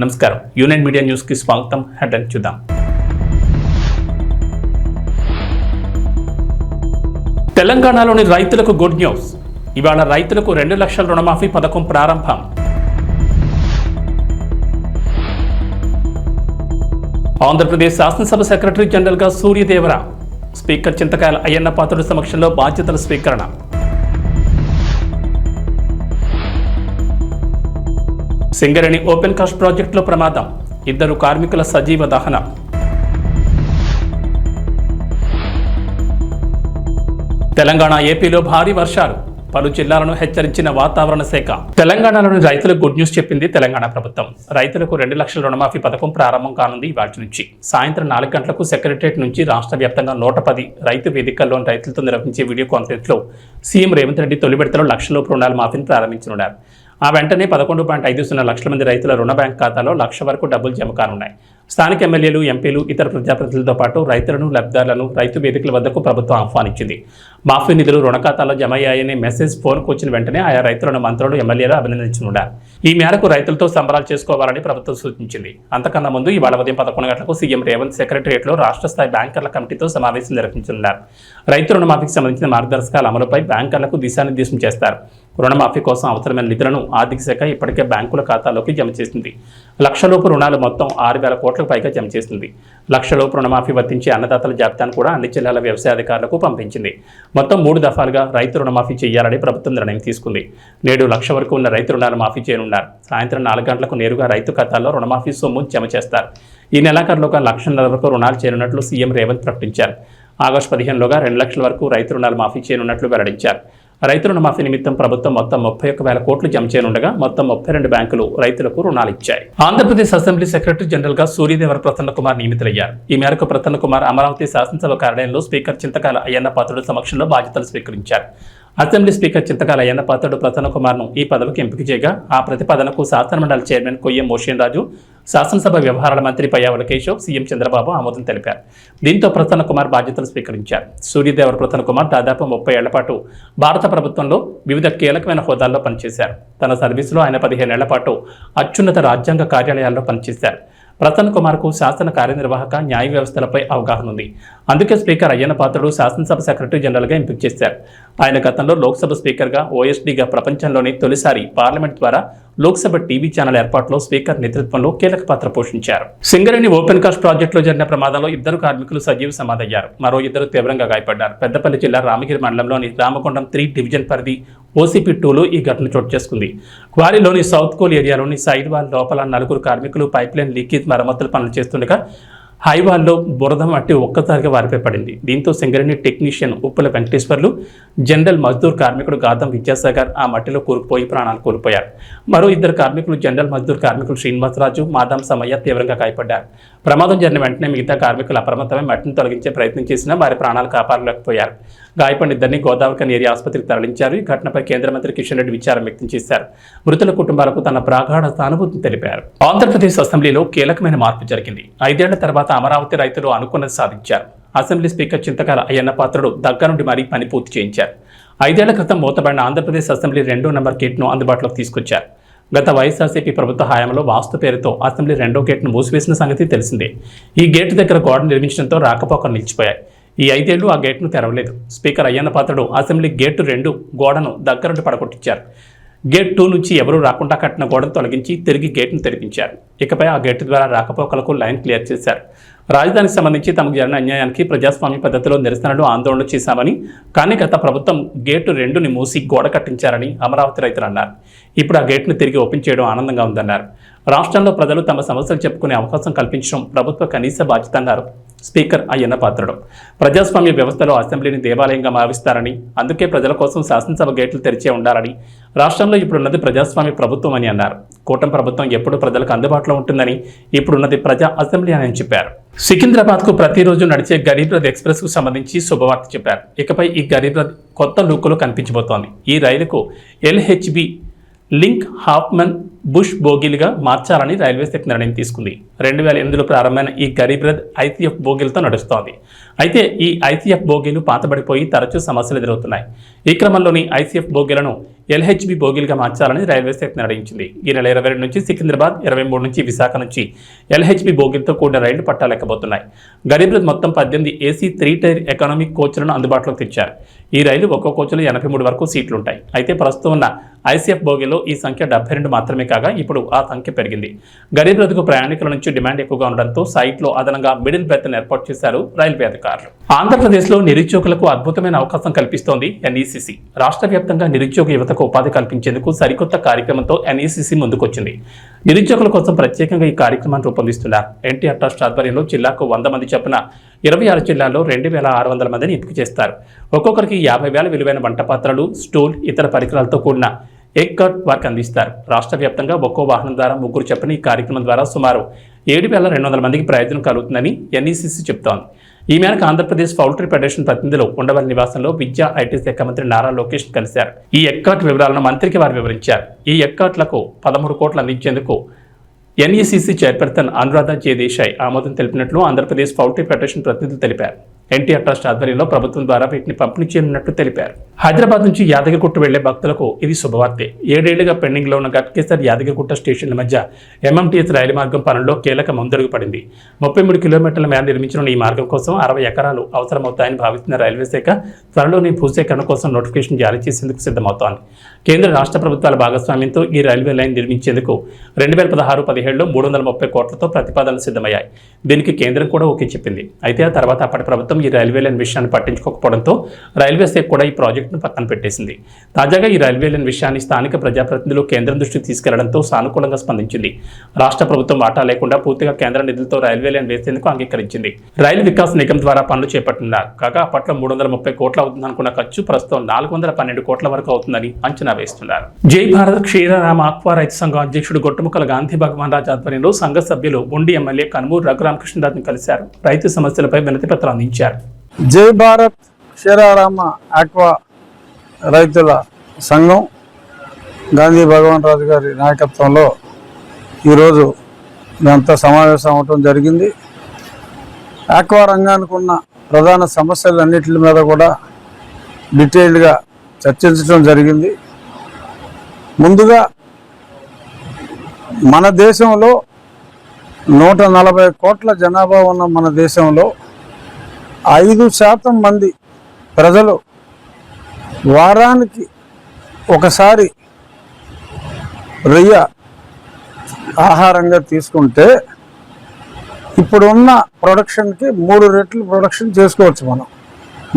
నమస్కారం. Union media న్యూస్కి స్వాగతం. హెడ్లైన్ చూద్దాం. తెలంగాణలోని రైతులకు గుడ్ న్యూస్. ఇవాళ రైతులకు రెండు లక్షల రుణమాఫీ పథకం ప్రారంభం. ఆంధ్రప్రదేశ్ శాసనసభ సెక్రటరీ జనరల్గా సూర్యదేవర స్పీకర్ చింతకాయల అయ్యన్న పాత్రుడి సమక్షంలో బాధ్యతల స్వీకరణ. సింగరేణి ఓపెన్ కాస్ట్ ప్రాజెక్టులో ప్రమాదం. ఇద్దరు కార్మికుల సజీవ దహనం. తెలంగాణ ఏపీలో భారీ వర్షాలు. పలు జిల్లాలను హెచ్చరించిన వాతావరణ శాఖ. తెలంగాణలోని రైతులకు గుడ్ న్యూస్ చెప్పింది తెలంగాణ ప్రభుత్వం. రైతులకు రెండు లక్షల రుణమాఫీ పథకం ప్రారంభం కానుంది ఇవాటి నుంచి. సాయంత్రం నాలుగు గంటలకు సెక్రటరియట్ నుంచి రాష్ట్ర వ్యాప్తంగా నూట పది రైతు వేదికల్లోని రైతులతో నిర్వహించే వీడియో కాన్ఫరెన్స్లో సీఎం రేవంత్ రెడ్డి తొలి విడతలో లక్షలోపు రుణాల మాఫీని ప్రారంభించనున్నారు. ఆ వెంటనే పదకొండు పాయింట్ ఐదు సున్నా లక్షల మంది రైతుల రుణ బ్యాంక్ ఖాతాలో లక్ష వరకు డబ్బులు జమ కానున్నాయి. స్థానిక ఎమ్మెల్యేలు ఎంపీలు ఇతర ప్రజాప్రతినిధులతో పాటు రైతులను లబ్ధిదారులను రైతు వేదికల వద్దకు ప్రభుత్వం ఆహ్వానించింది. మాఫీ నిధులు రుణ ఖాతాలో జమ అయ్యాయనే మెసేజ్ ఫోన్కు వచ్చిన వెంటనే ఆయా రైతులను మంత్రులు ఎమ్మెల్యేలు అభినందించనున్నారు. ఈ మేరకు రైతులతో సంబరాలు చేసుకోవాలని ప్రభుత్వం సూచించింది. అంతకన్నా ముందు ఇవాళ ఉదయం పదకొండు గంటలకు సీఎం రేవంత్ సెక్రటరియట్లో రాష్ట్ర స్థాయి బ్యాంకర్ల కమిటీతో సమావేశం నిర్వహించనున్నారు. రైతు రుణమాఫీకి సంబంధించిన మార్గదర్శకాల అమలుపై బ్యాంకర్లకు దిశానిర్దేశం చేస్తారు. రుణమాఫీ కోసం అవసరమైన నిధులను ఆర్థిక శాఖ ఇప్పటికే బ్యాంకుల ఖాతాలోకి జమ చేసింది. లక్షలోపు రుణాలు మొత్తం ఆరు వేల కోట్లకు పైగా జమ చేసింది. లక్షలోపు రుణమాఫీ వర్తించే అన్నదాతల జాబితాను కూడా అన్ని జిల్లాల వ్యవసాయ అధికారులకు పంపించింది. మొత్తం మూడు దఫాలుగా రైతు రుణమాఫీ చేయాలని ప్రభుత్వం నిర్ణయం తీసుకుంది. నేడు లక్ష వరకు ఉన్న రైతు రుణాలు మాఫీ చేయనున్నారు. సాయంత్రం నాలుగు గంటలకు నేరుగా రైతు ఖాతాల్లో రుణమాఫీ సొమ్ము జమ చేస్తారు. ఈ నెలాఖరులోగా లక్షన్నర వరకు రుణాలు చేరినట్లు సీఎం రేవంత్ ప్రకటించారు. ఆగస్టు పదిహేనులోగా రెండు లక్షల వరకు రైతు రుణాలు మాఫీ చేయనున్నట్లు వెల్లడించారు. రైతు రుణమాఫీ నిమిత్తం ప్రభుత్వం మొత్తం ముప్పై ఒక్క వేల కోట్లు జమ చేయనుండగా మొత్తం ముప్పై రెండు బ్యాంకులు రైతులకు రుణాలు ఇచ్చాయి ఆంధ్రప్రదేశ్ అసెంబ్లీ సెక్రటరీ జనరల్గా సూర్యదేవర ప్రసన్న కుమార్ నియమితులయ్యారు. ఈ మేరకు ప్రసన్న కుమార్ అమరావతి శాసనసభ కార్యాలయంలో స్పీకర్ చింతకాల అయ్యన్న పాత్రుడు సమక్షంలో బాధ్యతలు స్వీకరించారు. అసెంబ్లీ స్పీకర్ చింతకాల అయ్యన్న పాత్రుడు ప్రసన్న కుమార్ను ఈ పదవికి ఎంపిక చేయగా ఆ ప్రతిపాదనకు శాసనమండలి చైర్మన్ కొయ్యం మోషన్ రాజు శాసనసభ వ్యవహారాల మంత్రి పయ్యావల కేశవ్ సీఎం చంద్రబాబు ఆమోదం తెలిపారు. దీంతో ప్రసన్న కుమార్ బాధ్యతలు స్వీకరించారు. సూర్యదేవర ప్రసన్న కుమార్ దాదాపు ముప్పై ఏళ్ళ పాటు భారత ప్రభుత్వంలో వివిధ కీలకమైన హోదాల్లో పనిచేశారు. తన సర్వీసులో ఆయన పదిహేనేళ్ళ పాటు అత్యున్నత రాజ్యాంగ కార్యాలయాల్లో పనిచేశారు. ప్రసన్న కుమార్కు శాసన కార్యనిర్వాహక న్యాయ వ్యవస్థలపై అవగాహన ఉంది. అందుకే స్పీకర్ అయ్యన్న పాత్రుడు శాసనసభ సెక్రటరీ జనరల్గా ఎంపిక చేశారు. ఆయన గతంలో లోక్సభ స్పీకర్గా ఓఎస్డీగా ప్రపంచంలోని తొలిసారి పార్లమెంట్ ద్వారా లోక్సభ టీవీ ఛానల్ ఏర్పాటులో స్పీకర్ నేతృత్వంలో కీలక పాత్ర పోషించారు. సింగరేణి ఓపెన్ కాస్ట్ ప్రాజెక్టులో జరిగిన ప్రమాదంలో ఇద్దరు కార్మికులు సజీవ సమాధయ్యారు. మరో ఇద్దరు తీవ్రంగా గాయపడ్డారు. పెద్దపల్లి జిల్లా రామగిరి మండలంలోని రామకొండం త్రీ డివిజన్ పరిధి ఓసీపీ టూలో ఈ ఘటన చోటు చేసుకుంది. క్వారీలోని సౌత్ కోల్ ఏరియాలోని సైడ్ వాల్ లోపల నలుగురు కార్మికులు పైప్ లైన్ లీకేజ్ మరమ్మతుల పనులు చేస్తుండగా హైవాల్లో బురద మట్టి ఒక్కసారిగా వారిపై పడింది. దీంతో సింగరేణి టెక్నీషియన్ ఉప్పుల వెంకటేశ్వర్లు జనరల్ మజ్దూర్ కార్మికుడు గాదం విద్యాసాగర్ ఆ మట్టిలో కూరుకుపోయి ప్రాణాలు కోల్పోయారు. మరో ఇద్దరు కార్మికులు జనరల్ మజ్దూర్ కార్మికులు శ్రీనివాసరాజు మాదాం సమయ్య తీవ్రంగా గాయపడ్డారు. ప్రమాదం జరిగిన వెంటనే మిగతా కార్మికులు అప్రమత్తమై మట్టిని తొలగించే ప్రయత్నం చేసినా వారి ప్రాణాలు కాపాడలేకపోయారు. గాయపడిన ఇద్దరిని గోదావరి కనేరి ఆసుపత్రికి తరలించారు. ఈ ఘటనపై కేంద్ర మంత్రి కిషన్ రెడ్డి విచారం వ్యక్తం చేశారు. మృతుల కుటుంబాలకు తన ప్రాగాఢ సానుభూతిని తెలిపారు. ఆంధ్రప్రదేశ్ అసెంబ్లీలో కీలకమైన మార్పు జరిగింది. ఐదేళ్ళ తర్వాత అమరావతి రైతులు అనుకున్నది సాధించారు. అసెంబ్లీ స్పీకర్ చింతకాల అయ్యన్న పాత్రుడు దగ్గర నుండి మరీ పని పూర్తి చేయించారు. ఐదేళ్ళ క్రితం మూతబడిన ఆంధ్రప్రదేశ్ అసెంబ్లీ రెండో నెంబర్ గేట్ను అందుబాటులోకి తీసుకొచ్చారు. గత వైఎస్ఆర్సీపీ ప్రభుత్వ హయాంలో వాస్తు పేరుతో అసెంబ్లీ రెండో గేట్ను మూసివేసిన సంగతి తెలిసిందే. ఈ గేటు దగ్గర గోడ నిర్మించడంతో రాకపోకలు నిలిచిపోయాయి. ఈ ఐదేళ్ళు ఆ గేట్ను తెరవలేదు. Speaker Ayyanna Patrudu assembly gate రెండు గోడను దగ్గరుండి పడగొట్టించారు. గేట్ టూ నుంచి ఎవరూ రాకుండా కట్టిన గోడను తొలగించి తిరిగి గేట్ను తెరిపించారు. ఇకపై ఆ గేటు ద్వారా రాకపోకలకు లైన్ క్లియర్ చేశారు. రాజధానికి సంబంధించి తమకు జరిగిన అన్యాయానికి ప్రజాస్వామ్య పద్ధతిలో నిరసనలు ఆందోళనలు చేశామని కానీ గత ప్రభుత్వం గేటు రెండుని మూసి గోడ కట్టించారని అమరావతి రైతులు అన్నారు. ఇప్పుడు ఆ గేట్ను తిరిగి ఓపెన్ చేయడం ఆనందంగా ఉందన్నారు. రాష్ట్రంలో ప్రజలు తమ సమస్యలు చెప్పుకునే అవకాశం కల్పించడం ప్రభుత్వ కనీస బాధ్యత అన్నారు స్పీకర్ అయ్యన్న పాత్రుడు. ప్రజాస్వామ్య వ్యవస్థలో అసెంబ్లీని దేవాలయంగా భావిస్తారని అందుకే ప్రజల కోసం శాసనసభ గేట్లు తెరిచే ఉండాలని రాష్ట్రంలో ఇప్పుడున్నది ప్రజాస్వామ్య ప్రభుత్వం అని అన్నారు. కూటమి ప్రభుత్వం ఎప్పుడు ప్రజలకు అందుబాటులో ఉంటుందని ఇప్పుడున్నది ప్రజా అసెంబ్లీ అని చెప్పారు. సికింద్రాబాద్కు ప్రతిరోజు నడిచే గరీబ్ రథ్ ఎక్స్ప్రెస్కు సంబంధించి శుభవార్త చెప్పారు. ఇకపై ఈ గరీబ్ రథ్ కొత్త లుక్లో కనిపించబోతోంది. ఈ రైలుకు ఎల్హెచ్బి లింక్ హాఫ్మన్ బుష్ బోగిలుగా మార్చాలని రైల్వే శాఖ నిర్ణయం తీసుకుంది. రెండు వేల ఎనిమిదిలో ప్రారంభమైన ఈ గరీబ్ రథ్ ఐసీఎఫ్ బోగిలతో నడుస్తోంది. అయితే ఈ ఐసీఎఫ్ బోగీలు పాతబడిపోయి తరచూ సమస్యలు ఎదురవుతున్నాయి. ఈ క్రమంలోని ఐసీఎఫ్ బోగీలను ఎల్హెచ్బి బోగీలుగా మార్చాలని రైల్వే శాఖ నిర్ణయించింది ఈ నెల ఇరవై రెండు నుంచి సికింద్రాబాద్ ఇరవై మూడు నుంచి విశాఖ నుంచి ఎల్హెచ్బి బోగీలతో కూడిన రైళ్ళు పట్టాలెక్కబోతున్నాయి. గరీబ్ మొత్తం పద్దెనిమిది ఏసీ త్రీ టైర్ ఎకనామిక్ కోచ్లను అందుబాటులోకి తెచ్చారు. ఈ రైలు ఒక్కో కోచ్లో ఎనభై మూడు వరకు సీట్లు ఉంటాయి అయితే ప్రస్తుతం ఉన్న ఐసీఎఫ్ బోగీలో ఈ సంఖ్య డెబ్బై రెండు మాత్రమే కాగా ఇప్పుడు ఆ సంఖ్య పెరిగింది. గరీబ్ రథకు ప్రయాణికుల నుంచి డిమాండ్ ఎక్కువగా ఉండడంతో సైట్లో అదనంగా మిడిల్ బెర్త్ను ఏర్పాటు చేశారు రైల్వే అధికారులు. ఆంధ్రప్రదేశ్లో నిరుద్యోగులకు అద్భుతమైన అవకాశం కల్పిస్తోంది ఎన్ఈసిసి. రాష్ట్ర వ్యాప్తంగా నిరుద్యోగ యువతకు ఉపాధి కల్పించేందుకు సరికొత్త కార్యక్రమంతో ఎన్ఈసిసి ముందుకొచ్చింది. నిరుద్యోగుల కోసం ప్రత్యేకంగా ఈ కార్యక్రమాన్ని రూపొందిస్తున్నారు. ఎన్టీఆర్ ట్రస్ట్ ఆధ్వర్యంలో జిల్లాకు వంద మంది చొప్పున ఇరవై ఆరు జిల్లాల్లో రెండు వేల ఆరు వందల మందిని ఎంపిక చేస్తారు. ఒక్కొక్కరికి యాభై వేల విలువైన వంట పాత్రలు స్టూల్ ఇతర పరికరాలతో కూడిన ఎగ్ కట్ వర్క్ అందిస్తారు. రాష్ట్ర వ్యాప్తంగా ఒక్కో వాహనం ద్వారా ముగ్గురు చెప్పని ఈ కార్యక్రమం ద్వారా సుమారు ఏడు వేల రెండు వందల మందికి ప్రయోజనం కలుగుతుందని ఎన్ఈసిసి చెబుతోంది. ఈ మేరకు ఆంధ్రప్రదేశ్ పౌల్ట్రీ ఫెడరేషన్ ప్రతినిధులు ఉండవల్లి నివాసంలో విద్యా ఐటీ శాఖ మంత్రి నారా లోకేష్ కలిశారు. ఈ ఎక్కాట్ వివరాలను మంత్రికి వారు వివరించారు. ఈ ఎక్కాట్లకు పదమూడు కోట్లు అందించేందుకు NECC chairperson Anuradha J Desai ఆమోదం తెలిపినట్లు ఆంధ్రప్రదేశ్ పౌల్ట్రీ ఫెడరేషన్ ప్రతినిధులు తెలిపారు. ఎన్టీఆర్ ట్రస్ట్ ఆధ్వర్యంలో ప్రభుత్వం ద్వారా వీటిని పంపిణీ చేయనున్నట్లు తెలిపారు. హైదరాబాద్ నుంచి యాదగిరిగుట్ట వెళ్ళే భక్తులకు ఇది శుభవార్తే. ఏడేళ్ళుగా పెండింగ్లో ఉన్న గట్కేసర్ యాదగిరిగుట్ట స్టేషన్ల మధ్య ఎంఎంటీఎస్ రైలు మార్గం పనుల్లో కీలక ముందడుగు పడింది. ముప్పై మూడు కిలోమీటర్ల మేర నిర్మించిన ఈ మార్గం కోసం అరవై ఎకరాలు అవసరమవుతాయని భావిస్తున్న రైల్వే శాఖ త్వరలోనే భూసేకరణ కోసం నోటిఫికేషన్ జారీ చేసేందుకు సిద్ధమవుతోంది. కేంద్ర రాష్ట్ర ప్రభుత్వాల భాగస్వామ్యంతో ఈ రైల్వే లైన్ నిర్మించేందుకు రెండు వేల పదహారు పదిహేడులో మూడు వందల ముప్పై కోట్లతో ప్రతిపాదనలు సిద్ధమయ్యాయి. దీనికి కేంద్రం కూడా ఓకే చెప్పింది. అయితే ఆ తర్వాత అప్పటి ప్రభుత్వం ఈ రైల్వే లైన్ విషయాన్ని పట్టించుకోకపోవడంతో రైల్వే శాఖ కూడా ఈ ప్రాజెక్టును పక్కన పెట్టేసింది. తాజాగా ఈ రైల్వే లైన్ విషయాన్ని స్థానిక ప్రజాప్రతినిధులు కేంద్రం దృష్టికి తీసుకెళ్ళడంతో సానుకూలంగా స్పందించింది. రాష్ట్ర ప్రభుత్వం వాటా లేకుండా పూర్తిగా కేంద్ర నిధులతో రైల్వే లైన్ వేసేందుకు అంగీకరించింది. రైలు వికాస్ నిగమ్ ద్వారా పనులు చేపట్టనున్నారు కాగా అప్పట్లో మూడు వందల ముప్పై కోట్లు అవుతుందనుకున్న ఖర్చు ప్రస్తుతం నాలుగు వందల పన్నెండు కోట్ల వరకు అవుతుందని అంచనా వేస్తున్నారు. జై భారత్ క్షీరరామ ఆక్వా రైతు సంఘం అధ్యక్షుడు గొట్టుముక్కల గాంధీ భగవాన్ రాజ్ ఆధ్వర్యంలో సంఘ సభ్యులు ఉండి ఎమ్మెల్యే కనుమూరు రఘురామకృష్ణరాజును కలిశారు. రైతు సమస్యలపై వినతి పత్రం అందించారు. జై భారత్ క్షీరారామ ఆక్వా రైతుల సంఘం గాంధీ భగవాన్ రాజు గారి నాయకత్వంలో ఈరోజు ఇదంతా సమావేశం అవటం జరిగింది. ఆక్వా రంగానికి ఉన్న ప్రధాన సమస్యలన్నింటి మీద కూడా డీటెయిల్డ్గా చర్చించడం జరిగింది. ముందుగా మన దేశంలో నూట నలభై కోట్ల జనాభా ఉన్న మన దేశంలో ఐదు శాతం మంది ప్రజలు వారానికి ఒకసారి రొయ్య ఆహారంగా తీసుకుంటే ఇప్పుడున్న ప్రొడక్షన్కి మూడు రెట్లు ప్రొడక్షన్ చేసుకోవచ్చు మనం.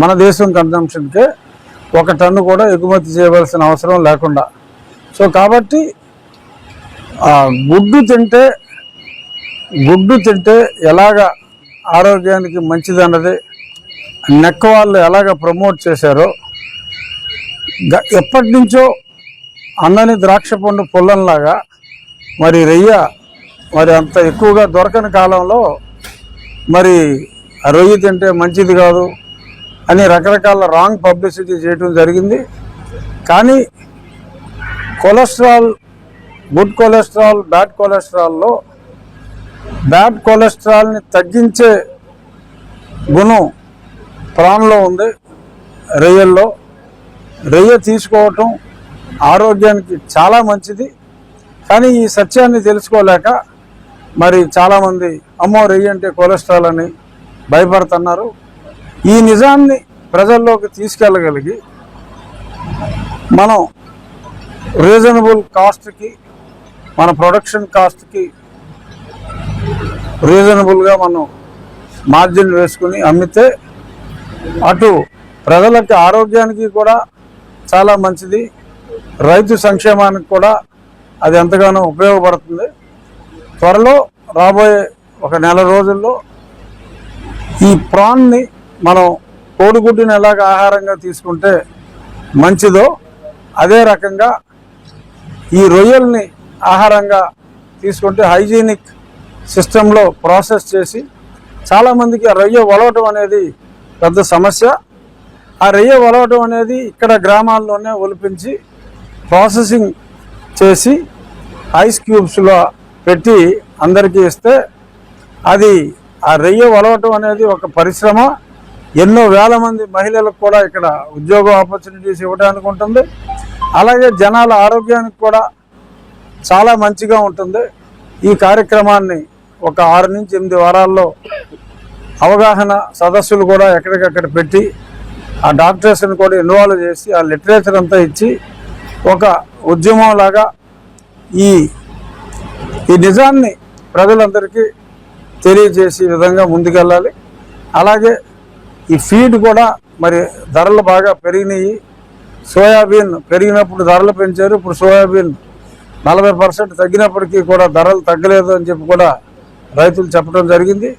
మన దేశం కన్జంప్షన్కే ఒక టన్ను కూడా ఎగుమతి చేయవలసిన అవసరం లేకుండా. సో కాబట్టి గుడ్డు తింటే గుడ్డు తింటే ఎలాగ ఆరోగ్యానికి మంచిదన్నది నెక్క వాళ్ళు ఎలాగ ప్రమోట్ చేశారో ఎప్పటి నుంచో అందని ద్రాక్ష పండు పుల్లంలాగా మరి రొయ్య మరి అంత ఎక్కువగా దొరకని కాలంలో మరి ఆ రొయ్య తింటే మంచిది కాదు అని రకరకాల రాంగ్ పబ్లిసిటీ చేయడం జరిగింది. కానీ కొలెస్ట్రాల్ గుడ్ కొలెస్ట్రాల్ బ్యాడ్ కొలెస్ట్రాల్లో బ్యాడ్ కొలెస్ట్రాల్ని తగ్గించే గుణం ప్రాణంలో ఉంది. రొయ్యల్లో. రొయ్య తీసుకోవటం ఆరోగ్యానికి చాలా మంచిది. కానీ ఈ సత్యాన్ని తెలుసుకోలేక మరి చాలామంది అమ్మో రొయ్య అంటే కొలెస్ట్రాల్ అని భయపడుతున్నారు. ఈ నిజాన్ని ప్రజల్లోకి తీసుకెళ్ళగలిగి మనం రీజనబుల్ కాస్ట్కి మన ప్రొడక్షన్ కాస్ట్కి రీజనబుల్గా మనం మార్జిన్ వేసుకుని అమ్మితే అటు ప్రజలకి ఆరోగ్యానికి కూడా చాలా మంచిది. రైతు సంక్షేమానికి కూడా అది ఎంతగానో ఉపయోగపడుతుంది. త్వరలో రాబోయే ఒక నెల రోజుల్లో ఈ ప్రాన్ని మనం కోడిగుడ్డుని ఎలాగ ఆహారంగా తీసుకుంటే మంచిదో అదే రకంగా ఈ రొయ్యల్ని ఆహారంగా తీసుకుంటే హైజీనిక్ సిస్టంలో ప్రాసెస్ చేసి చాలామందికి ఆ రొయ్య వలవటం అనేది పెద్ద సమస్య. ఆ రొయ్య వలవడం అనేది ఇక్కడ గ్రామాల్లోనే ఒలిపించి ప్రాసెసింగ్ చేసి ఐస్ క్యూబ్స్లో పెట్టి అందరికీ ఇస్తే అది ఆ రెయ్య వలవటం అనేది ఒక పరిశ్రమ. ఎన్నో వేల మంది మహిళలకు కూడా ఇక్కడ ఉద్యోగ ఆపర్చునిటీస్ ఇవ్వడానికి ఉంటుంది. అలాగే జనాల ఆరోగ్యానికి కూడా చాలా మంచిగా ఉంటుంది. ఈ కార్యక్రమాన్ని ఒక ఆరు నుంచి ఎనిమిది వారాల్లో అవగాహన సదస్సులు కూడా ఎక్కడికక్కడ పెట్టి ఆ డాక్టర్స్ని కూడా ఇన్వాల్వ్ చేసి ఆ లిటరేచర్ అంతా ఇచ్చి ఒక ఉద్యమం లాగా ఈ ఈ నిజాన్ని ప్రజలందరికీ తెలియజేసే విధంగా ముందుకెళ్ళాలి. అలాగే ఈ ఫీడ్ కూడా మరి ధరలు బాగా పెరిగినాయి. సోయాబీన్ పెరిగినప్పుడు ధరలు పెంచారు. ఇప్పుడు సోయాబీన్ నలభై పర్సెంట్ తగ్గినప్పటికీ కూడా ధరలు తగ్గలేదు అని చెప్పి కూడా రైతులు చెప్పడం జరిగింది.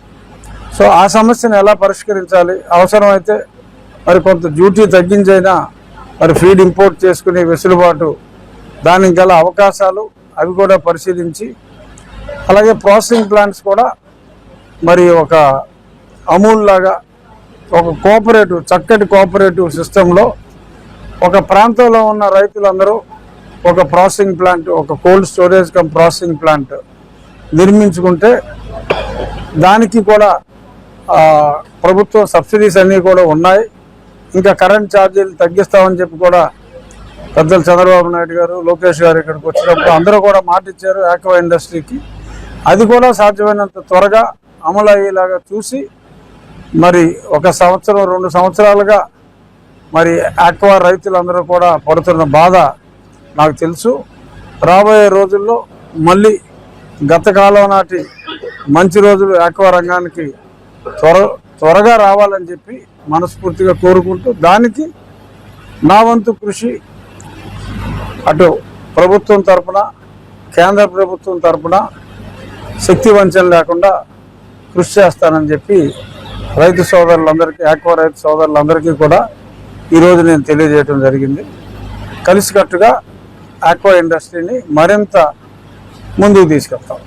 సో ఆ సమస్యను ఎలా పరిష్కరించాలి? అవసరమైతే మరి కొంత డ్యూటీ తగ్గించైనా మరి ఫీడ్ ఇంపోర్ట్ చేసుకునే వెసులుబాటు దానికి గల అవకాశాలు అవి కూడా పరిశీలించి అలాగే ప్రాసెసింగ్ ప్లాంట్స్ కూడా మరి ఒక అమూల్ లాగా ఒక కోఆపరేటివ్ చక్కటి కోఆపరేటివ్ సిస్టంలో ఒక ప్రాంతంలో ఉన్న రైతులందరూ ఒక ప్రాసెసింగ్ ప్లాంట్ ఒక cold storage cum processing plant నిర్మించుకుంటే దానికి కూడా ప్రభుత్వం సబ్సిడీస్ అన్నీ కూడా ఉన్నాయి. ఇంకా కరెంట్ ఛార్జీలు తగ్గిస్తామని చెప్పి కూడా పెద్దలు చంద్రబాబు నాయుడు గారు లోకేష్ గారు ఇక్కడికి వచ్చినప్పుడు అందరూ కూడా మాట ఇచ్చారు ఆక్వా ఇండస్ట్రీకి. అది కూడా సాధ్యమైనంత త్వరగా అమలు అయ్యేలాగా చూసి మరి ఒక సంవత్సరం రెండు సంవత్సరాలుగా మరి ఆక్వా రైతులందరూ కూడా పడుతున్న బాధ నాకు తెలుసు. రాబోయే రోజుల్లో మళ్ళీ గత కాలం నాటి మంచి రోజులు ఆక్వా రంగానికి త్వర త్వరగా రావాలని చెప్పి మనస్ఫూర్తిగా కోరుకుంటూ దానికి నా వంతు కృషి అటు ప్రభుత్వం తరఫున కేంద్ర ప్రభుత్వం తరపున శక్తి వంచన లేకుండా కృషి చేస్తానని చెప్పి రైతు సోదరులందరికీ ఆక్వా రైతు సోదరులందరికీ కూడా ఈరోజు నేను తెలియజేయడం జరిగింది. కలిసికట్టుగా ఆక్వా ఇండస్ట్రీని మరింత ముందుకు తీసుకెళ్తాం.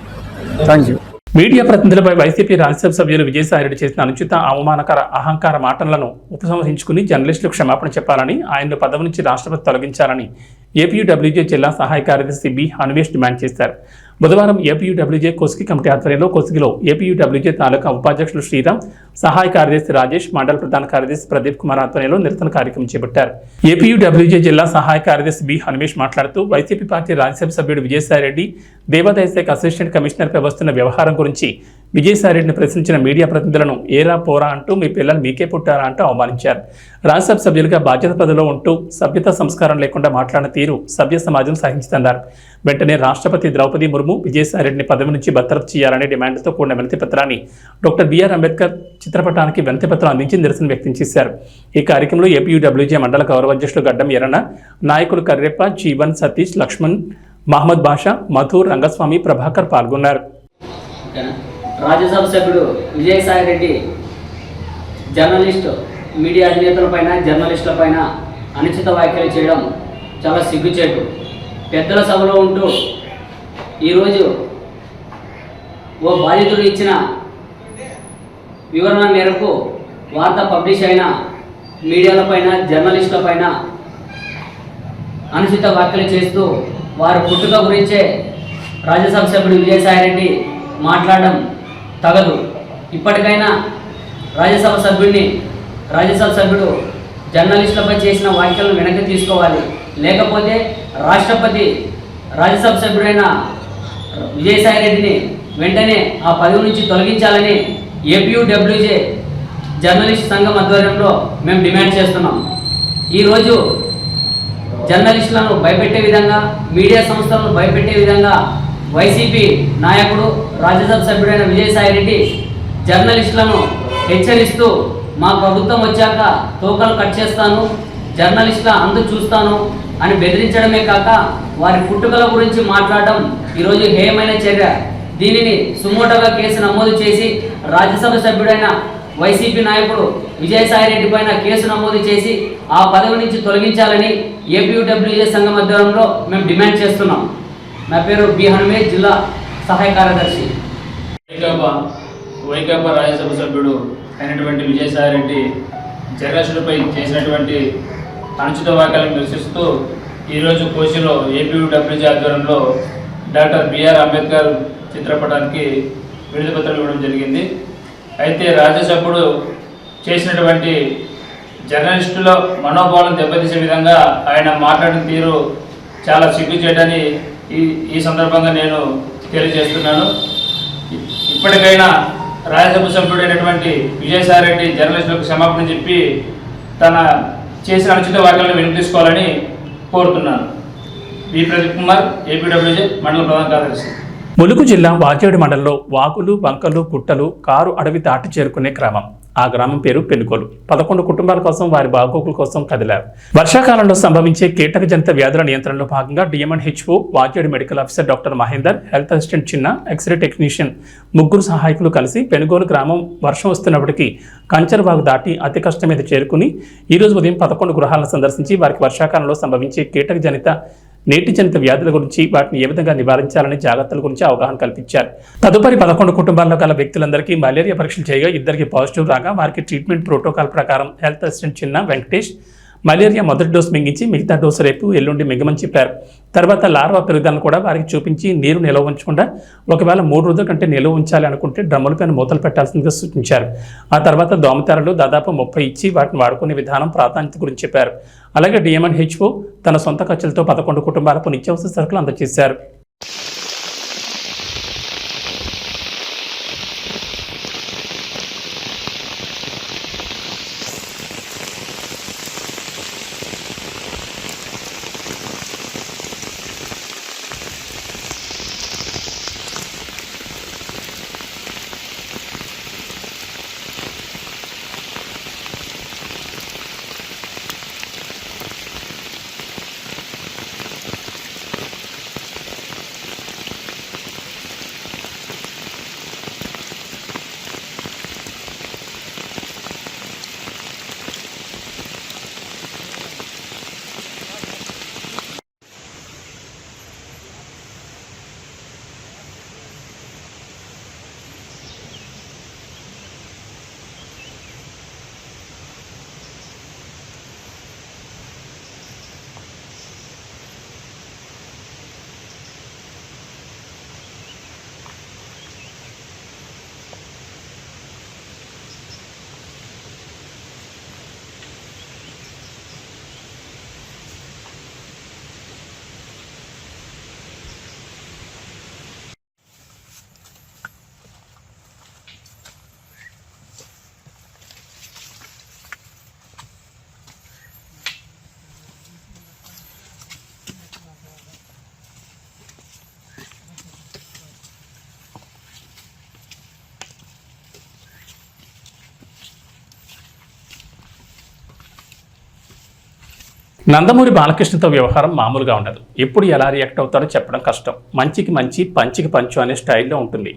థ్యాంక్ యూ మీడియా ప్రతినిధులపై వైసీపీ రాజ్యసభ సభ్యులు విజయసాయిరెడ్డి చేసిన అనుచిత అవమానకర అహంకార మాటలను ఉపసంహరించుకుని జర్నలిస్టులు క్షమాపణ చెప్పాలని ఆయనను పదవి నుంచి రాష్ట్రపతి తొలగించాలని ఏపీయూడబ్ల్యూజే జిల్లా సహాయ కార్యదర్శి బి అన్వేష్ డిమాండ్ చేశారు. బుధవారం ఏపీయూడబ్ల్యూజే కోస్గి కమిటీ ఆధ్వర్యంలో కోస్గిలో ఏపీయూడబ్ల్యూజే తాలూకా ఉపాధ్యక్షులు శ్రీరామ్ సహాయ కార్యదర్శి రాజేష్ మండల ప్రధాన కార్యదర్శి ప్రదీప్ కుమార్ ఆధ్వర్యంలో నిరసన కార్యక్రమం చేపట్టారు. ఏపీయూడబ్ల్యూజే జిల్లా సహాయ కార్యదర్శి బి హనుమేష్ మాట్లాడుతూ వైసీపీ పార్టీ రాజ్యసభ సభ్యుడు విజయసాయిరెడ్డి దేవాదాయ శాఖ అసిస్టెంట్ కమిషనర్పై వస్తున్న వ్యవహారం గురించి విజయసాయిరెడ్డిని ప్రశ్నించిన మీడియా ప్రతినిధులను ఏరా పోరా అంటూ మీ పిల్లలు మీకే పుట్టారా అంటూ అవమానించారు. రాజ్యసభ సభ్యులుగా బాధ్యత పదవిలో ఉంటూ సభ్యత సంస్కారం లేకుండా మాట్లాడిన తీరు సభ్య సమాజం సహించిందన్నారు. వెంటనే రాష్ట్రపతి ద్రౌపది ముర్ము విజయసాయిరెడ్డిని పదవి నుంచి బర్తరఫ్ చేయాలనే డిమాండ్తో కూడిన వినతి పత్రాన్ని డాక్టర్ బిఆర్ అంబేద్కర్ చిత్రపటానికి వినతి పత్రం అందించి నిరసన వ్యక్తం చేశారు. ఈ కార్యక్రమంలో ఏపీయూడబ్ల్యూజే మండల గౌరవ అధ్యక్షులు గడ్డం ఎర్రన నాయకులు కర్రెప్ప జీవన్ సతీష్ లక్ష్మణ్ మహమ్మద్ బాషా మధు రంగస్వామి ప్రభాకర్ పాల్గొన్నారు. రాజ్యసభ సభ్యుడు విజయసాయి రెడ్డి జర్నలిస్టు మీడియా అధినేతల పైన జర్నలిస్టుల పైన అనుచిత వ్యాఖ్యలు చేయడం చాలా సిగ్గుచేటు. పెద్దల సభలో ఉంటూ ఈరోజు ఓ బాధితుడు ఇచ్చిన వివరణ మేరకు వార్త పబ్లిష్ అయిన మీడియాలపైన జర్నలిస్టులపైన అనుచిత వ్యాఖ్యలు చేస్తూ వారి పుట్టుక గురించే రాజ్యసభ సభ్యుడు విజయసాయిరెడ్డి మాట్లాడడం తగదు. ఇప్పటికైనా రాజ్యసభ సభ్యుడిని రాజ్యసభ సభ్యుడు జర్నలిస్టులపై చేసిన వ్యాఖ్యలను వెనక్కి తీసుకోవాలి. లేకపోతే రాష్ట్రపతి రాజ్యసభ సభ్యుడైన విజయసాయిరెడ్డిని వెంటనే ఆ పదవి నుంచి తొలగించాలని ఏపీయూడబ్ల్యూజే జర్నలిస్ట్ సంఘం ఆధ్వర్యంలో మేము డిమాండ్ చేస్తున్నాం. ఈరోజు జర్నలిస్టులను భయపెట్టే విధంగా మీడియా సంస్థలను భయపెట్టే విధంగా వైసీపీ నాయకుడు రాజ్యసభ సభ్యుడైన విజయసాయిరెడ్డి జర్నలిస్టులను హెచ్చరిస్తూ మా ప్రభుత్వం వచ్చాక తోకలు కట్ చేస్తాను జర్నలిస్టుల అందు చూస్తాను అని బెదిరించడమే కాక వారి పుట్టుకల గురించి మాట్లాడడం ఈరోజు హేయమైన చర్య. దీనిని సుమోటోగా కేసు నమోదు చేసి రాజ్యసభ సభ్యుడైన వైసీపీ నాయకుడు విజయసాయిరెడ్డి పైన కేసు నమోదు చేసి ఆ పదవి నుంచి తొలగించాలని ఏపీయూడబ్ల్యూజే సంఘం ఆధ్వర్యంలో మేము డిమాండ్ చేస్తున్నాం. నా పేరు బి జిల్లా సహాయ కార్యదర్శి. వైకాపా వైకాపా రాజ్యసభ సభ్యుడు అయినటువంటి విజయసాయిరెడ్డి జర్నలిస్టులపై చేసినటువంటి అనుచిత వ్యాఖ్యలను నిరసిస్తూ ఈరోజు కోచిలో ఏపీడబ్ల్యూజీ ఆధ్వర్యంలో డాక్టర్ బిఆర్ అంబేద్కర్ చిత్రపటానికి విడుదల పత్రం ఇవ్వడం జరిగింది. అయితే రాజ్యసభ్యుడు చేసినటువంటి జర్నలిస్టుల మనోభావాలను దెబ్బతీసే విధంగా ఆయన మాట్లాడిన తీరు చాలా సిగ్గుచేటని ఈ ఈ సందర్భంగా నేను తెలియజేస్తున్నాను. ఇప్పటికైనా రాజ్యసభ సభ్యుడైనటువంటి విజయసాయిరెడ్డి జర్నలిస్టులకు క్షమాపణ చెప్పి తన చేసిన అనుచిత వ్యాఖ్యలను వినిపించుకోవాలని కోరుతున్నాను. వి. ప్రదీప్ కుమార్ ఏపీడబ్ల్యూజే మండల ప్రధాన కార్యదర్శి. ములుగు జిల్లా వాచేడు మండలంలో వాకులు వంకలు గుట్టలు కారు అడవి దాటి చేరుకునే క్రమం. ఆ గ్రామం పేరు పెనుకోలు. పదకొండు కుటుంబాల కోసం వారి బాగోగుల కోసం కదిలారు. వర్షాకాలంలో సంభవించే కీటక జనిత వ్యాధుల నియంత్రణలో భాగంగా DMN HO Vachedu medical officer doctor Mahender health assistant Chinna x ray technician ముగ్గురు సహాయకులు కలిసి పెనుగోలు గ్రామం వర్షం వస్తున్నప్పటికీ కంచరవాగు దాటి అతి కష్టం మీద చేరుకుని ఈరోజు ఉదయం పదకొండు గృహాలను సందర్శించి వారికి వర్షాకాలంలో సంభవించే కీటక జనిత నీటిజనిత వ్యాధుల గురించి వాటిని ఏ విధంగా నివారించాలనే జాగ్రత్తల గురించి అవగాహన కల్పించారు. తదుపరి పదకొండు కుటుంబాల్లో గల వ్యక్తులందరికీ మలేరియా పరీక్షలు చేయగా ఇద్దరికి పాజిటివ్ రాగా వారికి ట్రీట్మెంట్ ప్రోటోకాల్ ప్రకారం health assistant Chinna Venkatesh malaria మొదటి డోసు మింగించి మిగతా డోసు రేపు ఎల్లుండి మిగమని చెప్పారు. తర్వాత లార్వా పెరుగుదలను కూడా వారికి చూపించి నీరు నిల్వ ఉంచకుండా ఒకవేళ మూడు రోజుల కంటే నిల్వ ఉంచాలి అనుకుంటే డ్రమ్ములపైన మూతలు పెట్టాల్సిందిగా సూచించారు. ఆ తర్వాత దోమతెరలు దాదాపు ముప్పై ఇచ్చి వాటిని వాడుకునే విధానం ప్రాధాన్యత గురించి చెప్పారు. అలాగే డిఎంఎన్ హెచ్ఓ తన సొంత ఖర్చులతో పదకొండు కుటుంబాలకు నిత్యావసర సరుకులు అందజేశారు. నందమూరి బాలకృష్ణతో వ్యవహారం మామూలుగా ఉండదు. ఎప్పుడు ఎలా రియాక్ట్ అవుతారో చెప్పడం కష్టం. మంచికి మంచి పంచికి పంచు అనే స్టైల్లో ఉంటుంది.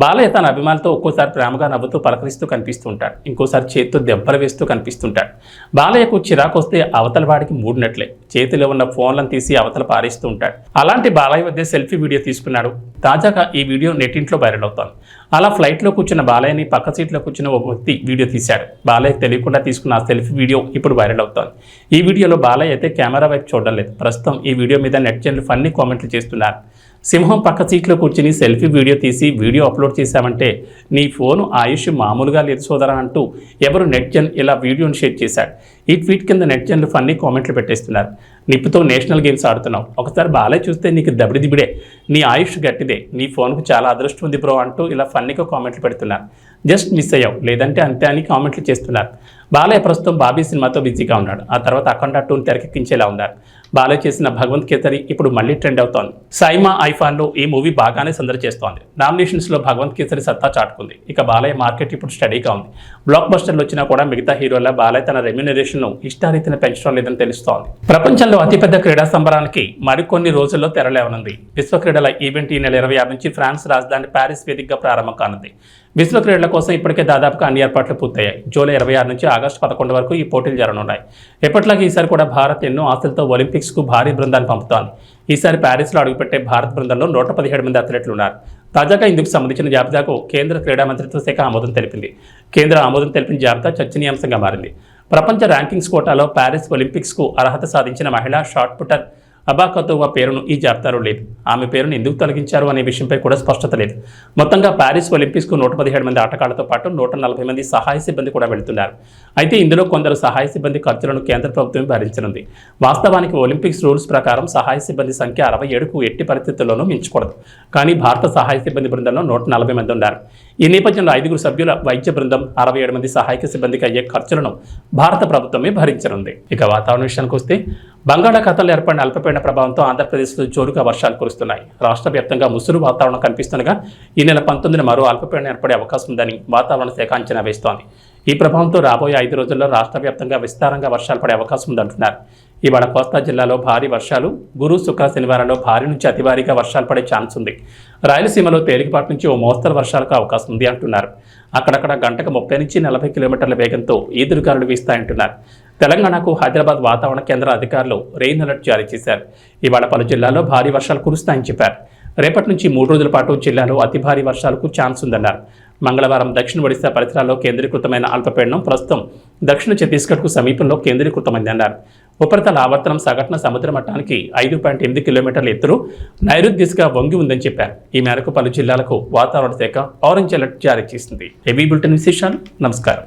బాలయ్య తన అభిమానులతో ఒక్కోసారి ప్రేమగా నవ్వుతూ పలకరిస్తూ కనిపిస్తుంటాడు. ఇంకోసారి చేతితో దెబ్బలు వేస్తూ కనిపిస్తుంటాడు. బాలయ్యకు చిరాకు వస్తే అవతల వాడికి మూడినట్లే చేతిలో ఉన్న ఫోన్లను తీసి అవతల పారేస్తూ ఉంటాడు. అలాంటి బాలయ్య వద్ద సెల్ఫీ వీడియో తీసుకున్నాడు. తాజాగా ఈ వీడియో నెట్టింట్లో వైరల్ అవుతోంది. అలా ఫ్లైట్లో కూర్చున్న బాలయ్యని పక్క సీట్లో కూర్చున్న ఒక వ్యక్తి వీడియో తీశాడు. బాలయ్య తెలియకుండా తీసుకున్న ఆ సెల్ఫీ వీడియో ఇప్పుడు వైరల్ అవుతోంది. ఈ వీడియోలో బాలయ్య అయితే కెమెరా వైపు చూడడం లేదు. ప్రస్తుతం ఈ వీడియో మీద నెట్జన్లు ఫన్నీ కామెంట్లు చేస్తున్నారు. సింహం పక్క సీట్లో కూర్చుని సెల్ఫీ వీడియో తీసి వీడియో అప్లోడ్ చేశామంటే నీ ఫోను ఆయుష్ మామూలుగా లేదు సోదరా అంటూ ఎవరు నెట్జన్ ఇలా వీడియోను షేర్ చేశాడు. ఈ ట్వీట్ కింద నెట్జన్లు ఫన్నీ కామెంట్లు పెట్టేస్తున్నారు. నిప్పుతో నేషనల్ గేమ్స్ ఆడుతున్నావు. ఒకసారి బాలే చూస్తే నీకు దబిడిదిబిడే నీ ఆయుష్ గట్టిదే. నీ ఫోన్కు చాలా అదృష్టం ఉంది బ్రో అంటూ ఇలా ఫన్నీగా కామెంట్లు పెడుతున్నారు. జస్ట్ మిస్ అయ్యావు. లేదంటే అంతే అని కామెంట్లు చేస్తున్నారు. బాలయ్య ప్రస్తుతం బాబీ సినిమాతో బిజీగా ఉన్నాడు. ఆ తర్వాత అఖండ టూని తెరకెక్కించేలా ఉన్నారు. బాలయ్య చేసిన భగవంత్ కేసరి ఇప్పుడు మళ్ళీ ట్రెండ్ అవుతోంది. సైమా ఐఫాన్లో ఈ మూవీ బాగానే సందడి చేస్తోంది. నామినేషన్స్లో భగవంత్ కేసరి సత్తా చాటుకుంది. ఇక బాలయ్య మార్కెట్ ఇప్పుడు స్టడీగా ఉంది. బ్లాక్ బస్టర్లు వచ్చినా కూడా మిగతా హీరోల బాలయ్య తన రెమ్యునరేషన్ను ఇష్టారీతిని పెంచడం లేదని తెలుస్తోంది. ప్రపంచంలో అతిపెద్ద క్రీడా సంబరానికి మరికొన్ని రోజుల్లో తెరలేవనుంది విశ్వ క్రీడల ఈవెంట్ ఈ నెల ఇరవై ఆరు నుంచి ఫ్రాన్స్ రాజధాని ప్యారిస్ వేదికగా ప్రారంభం కానుంది. విశ్వ క్రీడల కోసం ఇప్పటికే దాదాపుగా అన్ని ఏర్పాట్లు పూర్తయ్యాయి. జూలై ఇరవై ఆరు నుంచి ఆగస్టు పదకొండు వరకు ఈ పోటీలు జరగనున్నాయి. ఎప్పట్లాగే ఈసారి కూడా భారత్ ఎన్నో ఆశలతో ఒలింపిక్స్కు భారీ బృందాన్ని పంపుతోంది. ఈసారి ప్యారిస్లో అడుగుపెట్టే భారత్ బృందంలో నూట పదిహేడు మంది అథ్లెట్లు ఉన్నారు తాజాగా ఇందుకు సంబంధించిన జాబితాకు కేంద్ర క్రీడా మంత్రిత్వ శాఖ ఆమోదం తెలిపింది. కేంద్ర ఆమోదం తెలిపిన జాబితా చర్చనీయాంశంగా మారింది. ప్రపంచ ర్యాంకింగ్స్ కోటాలో ప్యారిస్ ఒలింపిక్స్కు అర్హత సాధించిన మహిళా షాట్ పుటర్ అబాకతోవా పేరును ఈ జాబితాలో లేదు. ఆమె పేరును ఎందుకు తొలగించారు అనే విషయంపై కూడా స్పష్టత లేదు. మొత్తంగా ప్యారిస్ ఒలింపిక్స్కు నూట పదిహేడు మంది ఆటగాళ్ళతో పాటు నూట నలభై మంది సహాయ సిబ్బంది కూడా వెళుతున్నారు. అయితే ఇందులో కొందరు సహాయ సిబ్బంది ఖర్చులను కేంద్ర ప్రభుత్వం భరించనుంది. వాస్తవానికి ఒలింపిక్స్ రూల్స్ ప్రకారం సహాయ సిబ్బంది సంఖ్య అరవై ఏడుకు ఎట్టి పరిస్థితుల్లోనూ మించకూడదు. కానీ భారత సహాయ సిబ్బంది బృందంలో నూట నలభై మంది ఉన్నారు. ఈ నేపథ్యంలో ఐదుగురు సభ్యుల వైద్య బృందం అరవై ఏడు మంది సహాయక సిబ్బందికి అయ్యే ఖర్చులను భారత ప్రభుత్వమే భరించనుంది. ఇక వాతావరణ విషయానికి వస్తే బంగాళాఖాతంలో ఏర్పడిన అల్పపీడన ప్రభావంతో ఆంధ్రప్రదేశ్లో జోరుగా వర్షాలు కురుస్తున్నాయి. రాష్ట్ర వ్యాప్తంగా ముసురు వాతావరణం కనిపిస్తుండగా ఈ నెల పంతొమ్మిదిన మరో అల్పపీడనం ఏర్పడే అవకాశం ఉందని వాతావరణ శాఖ అంచనా వేస్తోంది. ఈ ప్రభావంతో రాబోయే ఐదు రోజుల్లో రాష్ట్ర వ్యాప్తంగా విస్తారంగా వర్షాలు పడే అవకాశం ఉందంటున్నారు. ఇవాళ కోస్తా జిల్లాలో భారీ వర్షాలు గురు శుక్ర శనివారంలో భారీ నుంచి అతి భారీగా వర్షాలు పడే ఛాన్స్ ఉంది. రాయలసీమలో తేలికపాటి నుంచి ఓ మోస్తరు వర్షాలకు అవకాశం ఉంది అంటున్నారు. అక్కడక్కడ గంటకు ముప్పై నుంచి నలభై కిలోమీటర్ల వేగంతో ఈదురుగాలులు వీస్తాయంటున్నారు. తెలంగాణకు హైదరాబాద్ వాతావరణ కేంద్ర అధికారులు రెయిన్ అలర్ట్ జారీ చేశారు. ఇవాళ పలు జిల్లాల్లో భారీ వర్షాలు కురుస్తాయని చెప్పారు. రేపటి నుంచి మూడు రోజుల పాటు జిల్లాలో అతి భారీ వర్షాలకు ఛాన్స్ ఉందన్నారు. మంగళవారం దక్షిణ ఒడిశా పరిసరాల్లో కేంద్రీకృతమైన అల్పపీడనం ప్రస్తుతం దక్షిణ ఛత్తీస్గఢ్కు సమీపంలో కేంద్రీకృతమైంది అన్నారు. ఉపరితల ఆవర్తనం సగటున సముద్ర మట్టానికి ఐదు పాయింట్ ఎనిమిది కిలోమీటర్ల ఎత్తులు నైరుతి దిశగా వంగి ఉందని చెప్పారు. ఈ మేరకు పలు జిల్లాలకు వాతావరణ శాఖ ఆరెంజ్ అలర్ట్ జారీ చేసింది. హెవీ బులెటిన్ విశేషాలు. నమస్కారం.